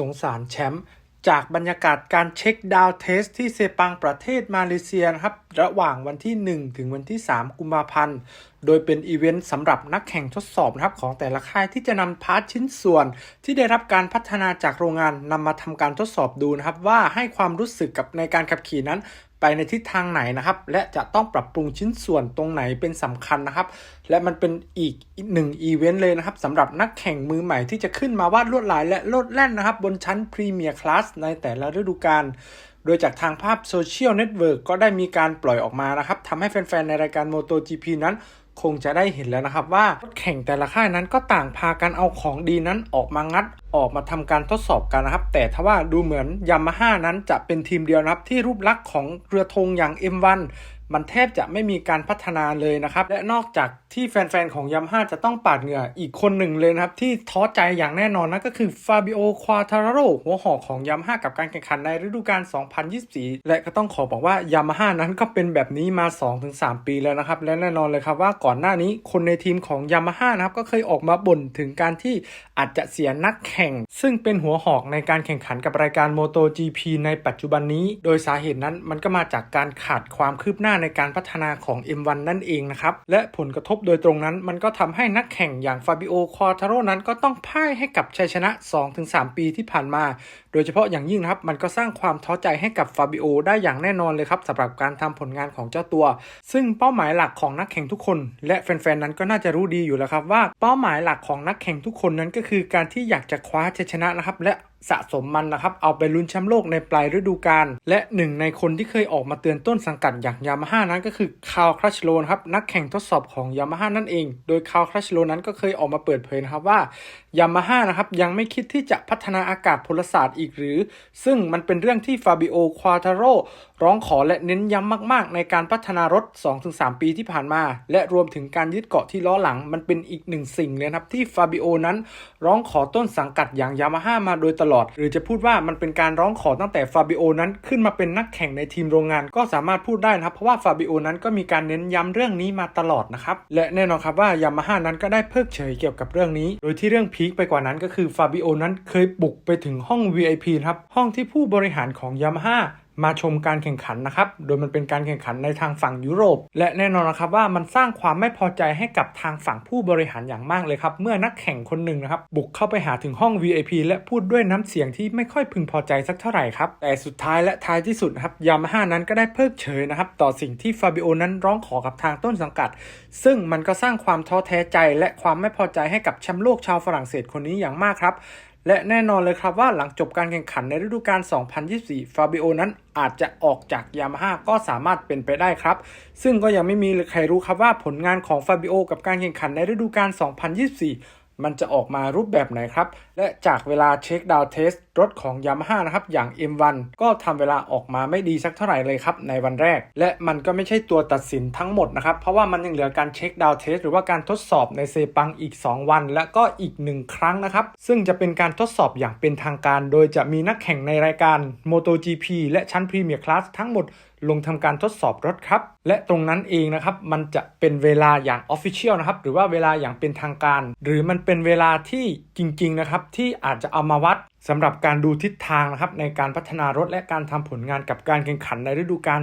สงสารแชมป์จากบรรยากาศการเช็คดาวเทสที่เซปังประเทศมาเลเซียนะครับ ระหว่างวันที่ 1 ถึงวันที่ 3 กุมภาพันธ์ โดยเป็นอีเวนต์สำหรับนักแข่งทดสอบนะครับของแต่ละค่ายที่จะนำพาร์ทชิ้นส่วน ที่ได้รับการพัฒนาจากโรงงานนำมาทำการทดสอบดูนะครับ ว่าให้ความรู้สึกกับในการขับขี่นั้น ไปในทิศทางไหนนะครับ และจะต้องปรับปรุงชิ้นส่วนตรงไหนเป็นสำคัญนะครับ และมันเป็นอีกหนึ่งอีเวนต์เลยนะครับสำหรับนักแข่งมือใหม่ที่จะขึ้นมาวาดลวดลายและโลดแล่นนะครับ บนชั้นพรีเมียร์คลาสในแต่ละฤดูกาลโดยจากทางภาพโซเชียลเน็ตเวิร์กก็ได้มีการปล่อยออกมานะครับทำให้แฟน ๆ ในรายการ MotoGP นั้น คงจะได้เห็นแล้วนะครับว่ารถแข่งแต่ละค่ายนั้นก็ต่างพากันเอาของดีนั้นออกมางัดออกมาทำการทดสอบกันนะครับ แต่ถ้าว่าดูเหมือนยามาฮ่านั้นจะเป็นทีมเดียวนะครับที่รูปลักษณ์ของเรือธงอย่าง M1 มันแทบจะไม่มีการพัฒนาเลยนะครับ และนอกจาก ที่แฟนๆ ของยามาฮ่าจะต้องปาดเหงื่ออีกคนหนึ่งเลยนะครับ ที่ท้อใจอย่างแน่นอนนั่นก็คือฟาบิโอ ควาทาราโรหัวหอกของยามาฮ่ากับการแข่งขันในฤดูกาล 2024 และก็ต้องขอบอกว่ายามาฮ่านั้นก็เป็นแบบนี้มา 2-3 ปีแล้วนะครับ และแน่นอนเลยครับว่าก่อนหน้านี้คนในทีมของยามาฮ่านะครับก็เคยออกมาบ่นถึงการที่อาจจะเสียนักแข่ง ซึ่งเป็นหัวหอกในการแข่งขันกับรายการ MotoGP ในปัจจุบันนี้ โดยสาเหตุนั้นมันก็มาจากการขาดความคืบหน้าในการพัฒนาของ M1 นั่นเองนะครับและผลกระทบโดยตรงนั้น มันก็ทำให้นักแข่งอย่างฟาบิโอควาทาโรนั้นก็ต้องพ่ายให้กับชัยชนะ 2-3 ปีที่ผ่านมา โดยเฉพาะอย่างยิ่งครับมันก็สร้างความท้อใจให้กับฟาบิโอได้อย่างแน่นอนเลยครับสำหรับการทำผลงานของเจ้าตัว ซึ่งเป้าหมายหลักของนักแข่งทุกคน และแฟนๆนั้นก็น่าจะรู้ดีอยู่แล้วครับว่า เป้าหมายหลักของนักแข่งทุกคนนั้นก็คือการที่อยากจะคว้าชัยชนะนะครับและ สะสมมันนะครับ เอาไปลุ้นแชมป์โลกในปลายฤดูกาลและหนึ่งในคนที่เคยออกมาเตือนต้นสังกัดอย่างยามาฮ่านั้นก็คือคาร์ลครัชโลนครับนักแข่งทดสอบของยามาฮ่านั่นเอง โดยคาร์ลครัชโลนั้นก็เคยออกมาเปิดเผยนะครับว่ายามาฮ่านะครับยังไม่คิดที่จะพัฒนาอากาศพลศาสตร์อีกหรือ ซึ่งมันเป็นเรื่องที่ฟาบิโอควาทาโรร้องขอและเน้นย้ำมาก ๆ ในการพัฒนารถ 2-3 ปีที่ผ่านมา และรวมถึงการยึดเกาะที่ล้อหลังมันเป็นอีกหนึ่งสิ่งเลยครับที่ฟาบิโอนั้นร้องขอต้นสังกัดอย่างยามาฮ่ามาโดยตลอดหรือจะพูดว่ามันเป็นการร้องขอตั้งแต่ฟาบิโอนั้นขึ้นมาเป็นนักแข่งในทีมโรงงาน ก็สามารถพูดได้นะครับ เพราะว่าฟาบิโอนั้นก็มีการเน้นย้ำเรื่องนี้มาตลอดนะครับ และแน่นอนครับว่ายามาฮ่านั้นก็ได้เพิกเฉยเกี่ยวกับเรื่องนี้ โดยที่เรื่องพีคไปกว่านั้นก็คือฟาบิโอนั้นเคยบุกไปถึงห้อง VIP นะครับห้องที่ผู้บริหารของยามาฮ่ามาชมการแข่งขันนะครับ โดยมันเป็นการแข่งขันในทางฝั่งยุโรป และแน่นอนนะครับว่ามันสร้างความไม่พอใจให้กับทางฝั่งผู้บริหารอย่างมากเลยครับ เมื่อนักแข่งคนหนึ่งนะครับ บุกเข้าไปหาถึงห้อง VIP และพูดด้วยน้ำเสียงที่ไม่ค่อยพึงพอใจสักเท่าไหร่ครับ แต่สุดท้ายและท้ายที่สุดครับยามาฮ่านั้นก็ได้เพิกเฉยนะครับ ต่อสิ่งที่ฟาบิโอนั้นร้องขอกับทางต้นสังกัด ซึ่งมันก็สร้างความท้อแท้ใจ และความไม่พอใจให้กับแชมป์โลกชาวฝรั่งเศสคนนี้อย่างมากครับ และแน่นอนเลยครับว่าหลังจบการแข่งขันในฤดูกาล 2024 ฟาบิโอนั้นอาจจะออกจากยามาฮ่าก็สามารถเป็นไปได้ครับ ซึ่งก็ยังไม่มีใครรู้ครับว่าผลงานของฟาบิโอกับการแข่งขันในฤดูกาล 2024 มันจะออกมารูปแบบไหนครับ และจากเวลาเช็คดาวเทสรถของ Yamaha นะครับ อย่าง M1 ก็ทำเวลาออกมาไม่ดีสักเท่าไหร่เลยครับ ในวันแรก และมันก็ไม่ใช่ตัวตัดสินทั้งหมดนะครับ เพราะว่ามันยังเหลือการเช็คดาวเทสหรือว่าการทดสอบในเซปังอีก 2 วัน และก็อีก 1 ครั้งนะครับ ซึ่งจะเป็นการทดสอบอย่างเป็นทางการ โดยจะมีนักแข่งในรายการ MotoGP และชั้นพรีเมียร์คลาสทั้งหมด ลงทำการทดสอบรถครับ และตรงนั้นเองนะครับมันจะเป็นเวลาอย่างออฟฟิเชียลนะครับหรือว่าเวลาอย่างเป็นทางการ หรือมันเป็นเวลาที่จริงๆนะครับที่อาจจะเอามาวัด สำหรับการดูทิศทางนะครับในการพัฒนารถและการทำผลงานกับการแข่งขันในฤดูกาล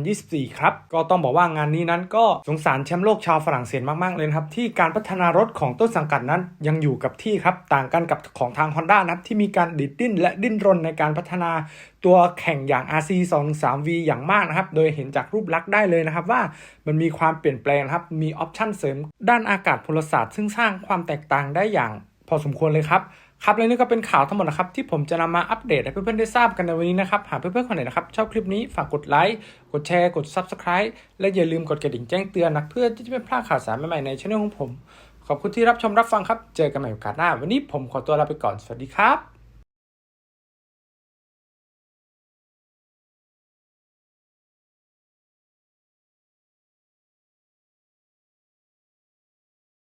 2024 ครับ ก็ต้องบอกว่างานนี้นั้นก็สงสารแชมป์โลกชาวฝรั่งเศสมาก ๆ เลยครับ ที่การพัฒนารถของต้นสังกัดนั้นยังอยู่กับที่ครับ ต่างกันกับของทาง Honda นะที่มีการดิดดิ้นและดิ้นรนในการพัฒนาตัวแข่งอย่าง RC 2 3 V อย่างมากนะครับ โดยเห็นจากรูปลักษณ์ได้เลยนะครับว่ามันมีความเปลี่ยนแปลงครับ มีออปชั่นเสริม ด้านอากาศพลศาสตร์ซึ่งสร้างความแตกต่างได้อย่าง พอสมควรเลยครับ ครับและนี่ก็เป็นข่าวทั้งหมดนะครับที่ผมจะนำมาอัปเดตให้เพื่อนๆได้ทราบกันในวันนี้นะครับหากเพื่อนๆคนไหนนะครับชอบคลิปนี้ฝากกดไลค์กดแชร์กด Subscribe และอย่าลืมกดกระดิ่งแจ้งเตือนนะเพื่อที่จะไม่พลาดข่าวสารใหม่ๆในช่องของผม ขอบคุณที่รับชมรับฟังครับ เจอกันใหม่โอกาสหน้า วันนี้ผมขอตัวลาไปก่อนสวัสดีครับ